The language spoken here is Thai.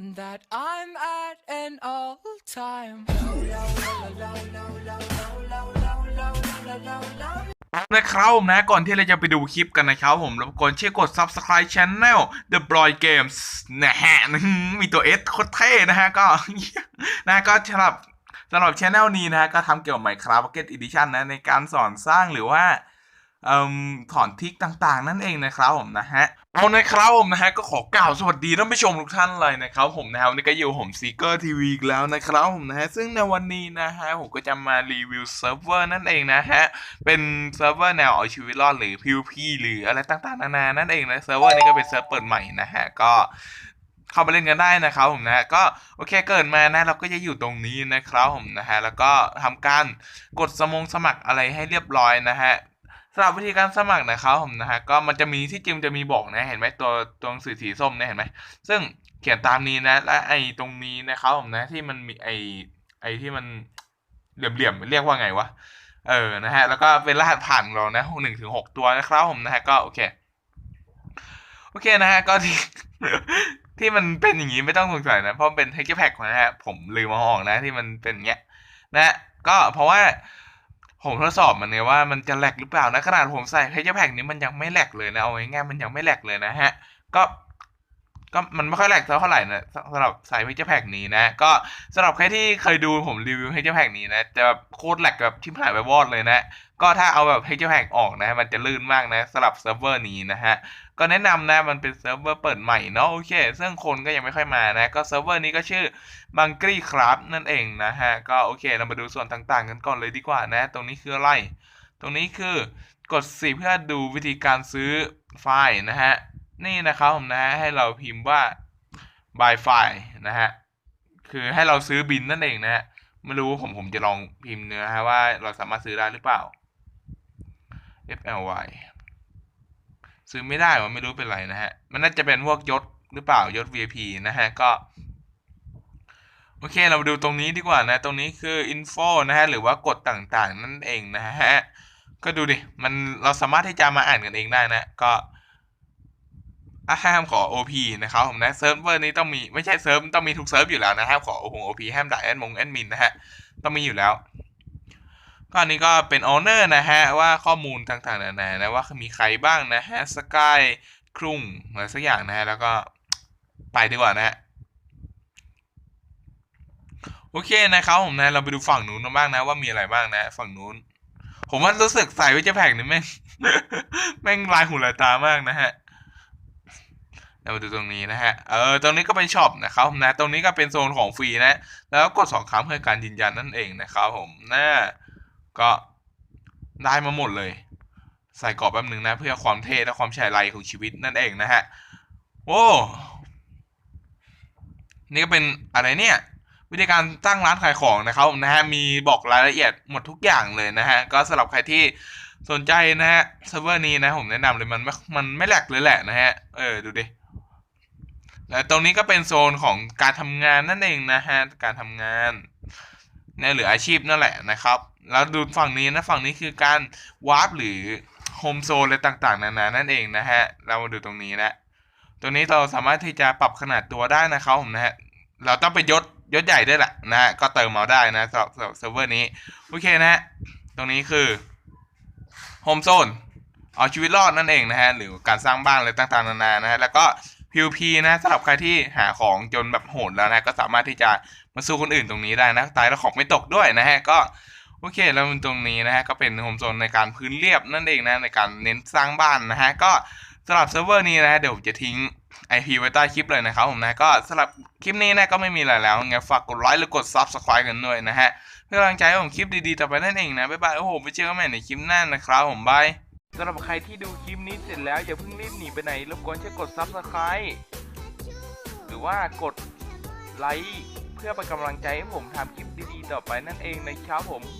that I'm at an all time. นะครับผมนะก่อนที่เราจะไปดูคลิปกันนะครับผมรบกวนช่วยกด subscribe channel The Broy Games นะฮะมีตัว S โคตรเท่นะฮะก็นะก็สำหรับสำหรับช anel นี้นะฮะก็ทำเกี่ยวกับ Minecraft Pocket Edition นะในการสอนสร้างหรือว่าอ่มถอนทิกต่างๆ นั่นเองนะครับผมนะฮะ เอานะครับผมนะฮะก็ขอกล่าวสวัสดีท่านผู้ชมทุกท่านเลยนะครับผมนะครับวันนี้ก็อยู่ผมซีเกอร์ทีวีอีกแล้วนะครับผมนะฮะซึ่งในวันนี้นะฮะผมก็จะมารีวิวเซิร์ฟเวอร์นั่นเองนะฮะเป็นเซิร์ฟเวอร์แนวเอาชีวิตรอดหรือ PVP หรืออะไรต่างๆนานานั่นเองนะเซิร์ฟเวอร์นี้ก็เป็นเซิร์ฟเปิดใหม่นะฮะก็เข้ามาเล่นกันได้นะครับผมนะฮะก็โอเคเกิดมานะเราก็จะอยู่ตรงนี้นะครับผมนะฮะแล้วก็ทำการกดสมงสมัครอะไรให้เรียบร้อยนะฮะ สำหรับวิธีการสมัครนะครับผมนะฮะก็มันจะมีที่จริงจะมีบอกนะเห็นไหมตัวตัวหนังสือสีส้มเนี่ยเห็นไหมซึ่งเขียนตามนี้นะ และไอ้ตรงนี้นะครับผมนะที่มันมีไอ้ไอ้ที่มันเหลี่ยมๆเรียกว่าไงวะเออนะฮะแล้วก็เป็นรหัสผ่านเรานะหนึ่งถึงหกตัวนะครับผมนะฮะก็โอเคโอเคนะฮะก็ที่ที่มันเป็นอย่างนี้ไม่ต้องสงสัยนะเพราะเป็นเทคแพ็กนะฮะผมลืมมาออกนะที่มันเป็นเงี้ยนะฮะก็เพราะว่า ผมทดสอบมันไงว่ามันจะแหลกหรือเปล่านะขนาดผมใส่เทคแพ็กนี้มันยังไม่แหลกเลยนะเอาง่ายๆมันยังไม่แหลกเลยนะฮะก็ ก็มันไม่ค่อยแหลกเท่าไหร่นะสำหรับสายเฮจแพกนี้นะ ก็สำหรับใครที่เคยดูผมรีวิวเฮจแพกนี้นะจะแบบโคตรแหลกแบบชิบหายไปวอดเลยนะ ก็ถ้าเอาแบบเฮจแพกออกนะมันจะลื่นมากนะสำหรับเซิร์ฟเวอร์นี้นะฮะก็แนะนำนะมันเป็นเซิร์ฟเวอร์เปิดใหม่เนาะโอเคซึ่งคนก็ยังไม่ค่อยมานะ ก็เซิร์ฟเวอร์นี้ก็ชื่อบังกรีครับนั่นเองนะฮะก็โอเคเรามาดูส่วนต่างๆ กันก่อนเลยดีกว่านะ ตรงนี้คืออะไร ตรงนี้คือกด 4 เพื่อดูวิธีการซื้อไฟล์นะฮะ นี่นะครับผมนะฮะให้เราพิมพ์ว่า by file นะฮะคือให้เราซื้อบินนั่นเองนะฮะไม่รู้ผมผมจะลองพิมพ์เนื้อฮะว่าเราสามารถซื้อได้หรือเปล่า FLY ซื้อไม่ได้ว่าไม่รู้เป็นไรนะฮะ มันน่าจะเป็นพวกยศหรือเปล่ายศ VIP นะฮะก็ โอเคเรามาดูตรงนี้ดีกว่านะ ตรงนี้คือ info นะฮะ หรือว่ากฎต่างๆ นั่นเองนะฮะ ก็ดูดิ มันเราสามารถที่จะมาอ่านกันเองได้นะ ก็ อะห้ามขอ OP นะครับผมนะเซิร์ฟเวอร์นี้ต้องมีไม่ใช่เซิร์ฟต้องมีทุกเซิร์ฟอยู่แล้วนะห้ามขอ OP ห้ามด่าแอดมงแอดมินนะฮะต้องมีอยู่แล้วก็อันนี้ก็เป็นออเนอร์นะฮะว่าข้อมูลต่างๆนานานะว่ามีใครบ้างนะฮะสกายครุ่งอะไรสักอย่างนะฮะแล้วก็ไปดีกว่านะฮะโอเคนะครับผมนะเราไปดูฝั่งนู้นบ้างนะว่ามีอะไรบ้างนะฝั่งนู้น ผมว่ารู้สึกใส่วิจแพกนี่แม่งแม่งลายหูลายตามากนะฮะ เรามาดูตรงนี้นะฮะ เออ ตรงนี้ก็เป็นช็อปนะครับนะ ตรงนี้ก็เป็นโซนของฟรีนะ แล้วกดสองครั้งเพื่อการยืนยันนั่นเองนะครับผมนะก็ได้มาหมดเลย ใส่กรอบแป๊บหนึ่งนะ เพื่อความเท่และความชายไรของชีวิตนั่นเองนะฮะ โอ้นี่ก็เป็นอะไรเนี่ย วิธีการตั้งร้านขายของนะครับนะฮะ มีบอกรายละเอียดหมดทุกอย่างเลยนะฮะ ก็สำหรับใครที่สนใจนะฮะเซิร์ฟเวอร์นี้นะผมแนะนำเลยมันม่มันไม่แหลกเลยแหละนะฮะ เออดูดิ และตรงนี้ก็เป็นโซนของการทำงานนั่นเองนะฮะ การทำงานเนี่ยหรืออาชีพนั่นแหละนะครับ แล้วดูฝั่งนี้นะฝั่งนี้คือการวาร์ปหรือโฮมโซนอะไรต่างๆ นานานั่นเองนะฮะ เรามาดูตรงนี้นะตรงนี้เราสามารถที่จะปรับขนาดตัวได้นะครับผมนะฮะ เราต้องไปยศยศใหญ่ได้แหละนะฮะ ก็เติมเอาได้นะสำหรับเซิร์ฟเวอร์นี้ โอเคนะฮะ ตรงนี้คือโฮมโซนเอาชีวิตรอดนั่นเองนะฮะ หรือการสร้างบ้านอะไรต่างๆ นานานะฮะ แล้วก็ PVP นะสำหรับใครที่หาของจนแบบโหดแล้วนะก็สามารถที่จะมาสู้คนอื่นตรงนี้ได้นะตายแล้วของไม่ตกด้วยนะฮะก็โอเคแล้วตรงนี้นะฮะก็เป็นโฮมโซนในการพื้นเรียบนั่นเองนะในการเน้นสร้างบ้านนะฮะก็สำหรับเซิร์ฟเวอร์นี้นะเดี๋ยวผมจะทิ้ง IP ไว้ใต้คลิปเลยนะครับผมนะก็สำหรับคลิปนี้นะก็ไม่มีอะไรแล้วไงฝากกดไลค์หรือกด Subscribe กันด้วยนะฮะเพื่อกำลังใจให้ผมคลิปดีๆต่อไปนั่นเองนะบ๊ายบายโอ้โหไปเจอกันใหม่ในคลิปหน้านะครับผมบาย สำหรับใครที่ดูคลิปนี้เสร็จแล้วอย่าเพิ่งรีบหนีไปไหนรบกวนช่วยกด Subscribe หรือว่ากดไลค์เพื่อเป็นกำลังใจให้ผมทำคลิปดีๆต่อไปนั่นเองนะครับผม